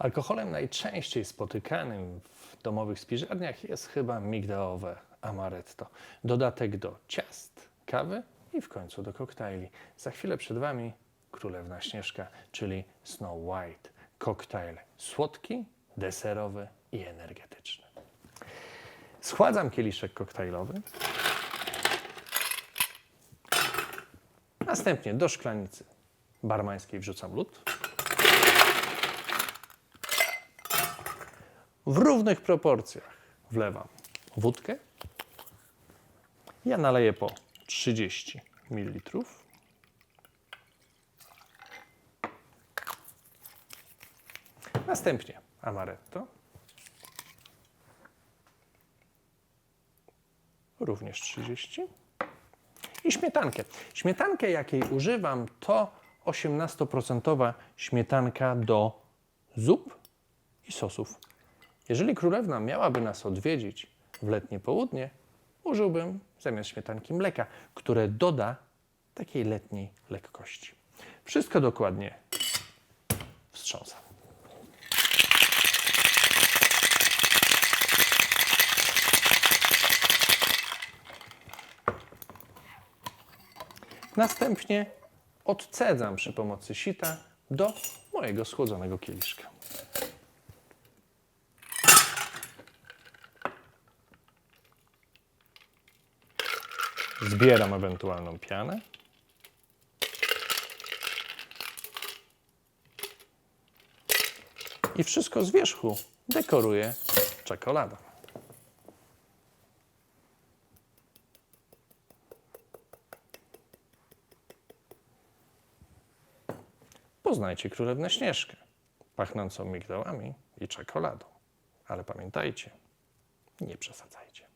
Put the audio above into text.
Alkoholem najczęściej spotykanym w domowych spiżarniach jest chyba migdałowe amaretto. Dodatek do ciast, kawy i w końcu do koktajli. Za chwilę przed Wami Królewna Śnieżka, czyli Snow White. Koktajl słodki, deserowy i energetyczny. Schładzam kieliszek koktajlowy. Następnie do szklanicy barmańskiej wrzucam lód. W równych proporcjach wlewam wódkę. Ja naleję po 30 ml. Następnie amaretto. Również 30. I śmietankę. Śmietankę, jakiej używam, to 18% śmietanka do zup i sosów. Jeżeli królewna miałaby nas odwiedzić w letnie południe, użyłbym zamiast śmietanki mleka, które doda takiej letniej lekkości. Wszystko dokładnie wstrząsam. Następnie odcedzam przy pomocy sita do mojego schłodzonego kieliszka. Zbieram ewentualną pianę. I wszystko z wierzchu dekoruję czekoladą. Poznajcie Królewnę Śnieżkę, pachnącą migdałami i czekoladą. Ale pamiętajcie, nie przesadzajcie.